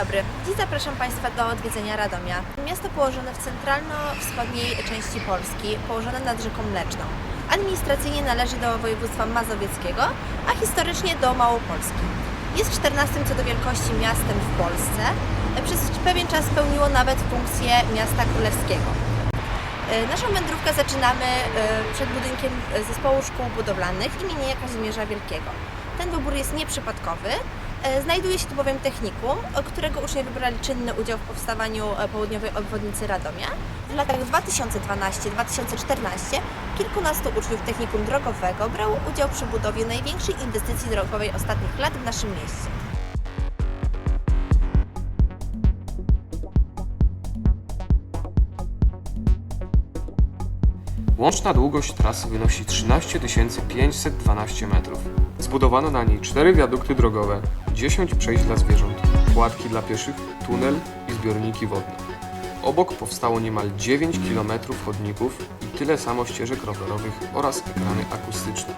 dobry. Dziś zapraszam Państwa do odwiedzenia Radomia. Miasto położone w centralno-wschodniej części Polski, położone nad rzeką Mleczną. Administracyjnie należy do województwa mazowieckiego, a historycznie do Małopolski. Jest 14 co do wielkości miastem w Polsce. Przez pewien czas pełniło nawet funkcję miasta królewskiego. E, Naszą wędrówkę zaczynamy e, przed budynkiem Zespołu Szkół Budowlanych imienia Kazimierza Wielkiego. Ten wybór jest nieprzypadkowy. E, Znajduje się tu bowiem technikum, którego uczniowie wybrali czynny udział w powstawaniu e, południowej obwodnicy Radomia. W latach 2012-2014 kilkunastu uczniów technikum drogowego brało udział przy budowie największej inwestycji drogowej ostatnich lat w naszym mieście. Łączna długość trasy wynosi 13 512 metrów. Zbudowano na niej 4 wiadukty drogowe, 10 przejść dla zwierząt, płatki dla pieszych, tunel i zbiorniki wodne. Obok powstało niemal 9 km chodników i tyle samo ścieżek rowerowych oraz ekrany akustyczne.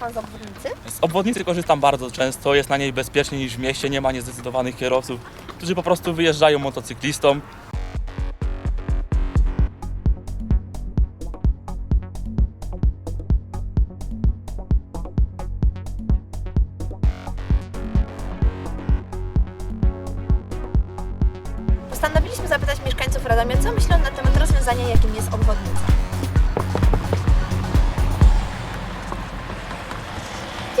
Pan z obwodnicy? Z obwodnicy korzystam bardzo często, jest na niej bezpieczniej niż w mieście, nie ma niezdecydowanych kierowców, którzy po prostu wyjeżdżają motocyklistom. Postanowiliśmy zapytać mieszkańców Radomia, co myślą na temat rozwiązania, jakim jest obwodnica.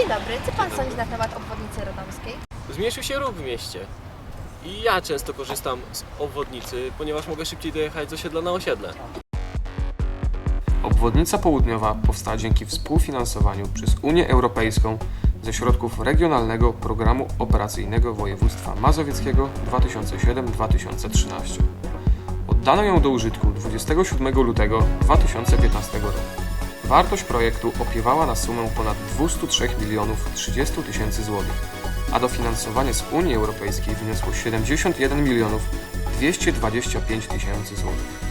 Dzień dobry, co Pan sądzi na temat obwodnicy radomskiej? Zmniejszył się ruch w mieście. I ja często korzystam z obwodnicy, ponieważ mogę szybciej dojechać z osiedla na osiedle. Obwodnica Południowa powstała dzięki współfinansowaniu przez Unię Europejską ze środków Regionalnego Programu Operacyjnego Województwa Mazowieckiego 2007-2013. Oddano ją do użytku 27 lutego 2015 roku. Wartość projektu opiewała na sumę ponad 203 milionów 30 tysięcy złotych, a dofinansowanie z Unii Europejskiej wyniosło 71 milionów 225 tysięcy złotych.